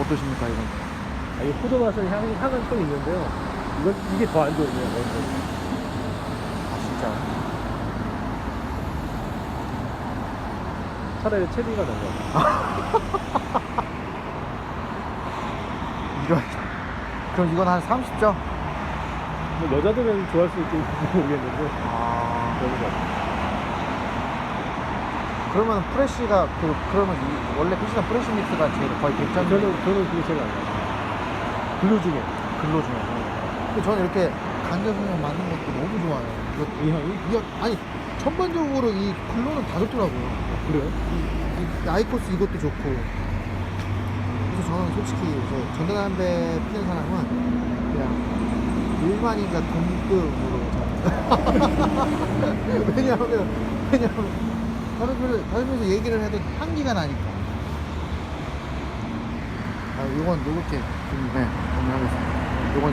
어떠십니까 이건? 아, 이 포도 맛은 향, 향은 좀 있는데요. 이건, 이게 더 안 좋네요, 완전. 아 진짜. 차라리 체리가 나은 것 같아요. 이런. 그럼 이건 한 30점? 뭐 여자들은 좋아할 수 있을지 모르겠는데, 아. 그런 것 같아요. 그러면 프레쉬가 그 그러면 이 원래 피시는 프레쉬 믹스가 제일 거의 100점 저는, 저는 그게 제일 안 나요. 블루 중에. 근로 중에. 근데 저는 이렇게 간접성형 맞는 것도 너무 좋아요. 이거, 이 향이? 이거 아니 전반적으로 이 근로는 다 좋더라고요. 그래요? 이, 이 아이코스 이것도 좋고. 그래서 저는 솔직히 저 전자담배 피는 사람은 그냥 일반인과 동급으로 저는. 왜냐하면 왜냐하면 다른 데서 얘기를 해도 향기가 나니까. 아, 이건 요렇게 좀 네, 정리하겠습니다. 요건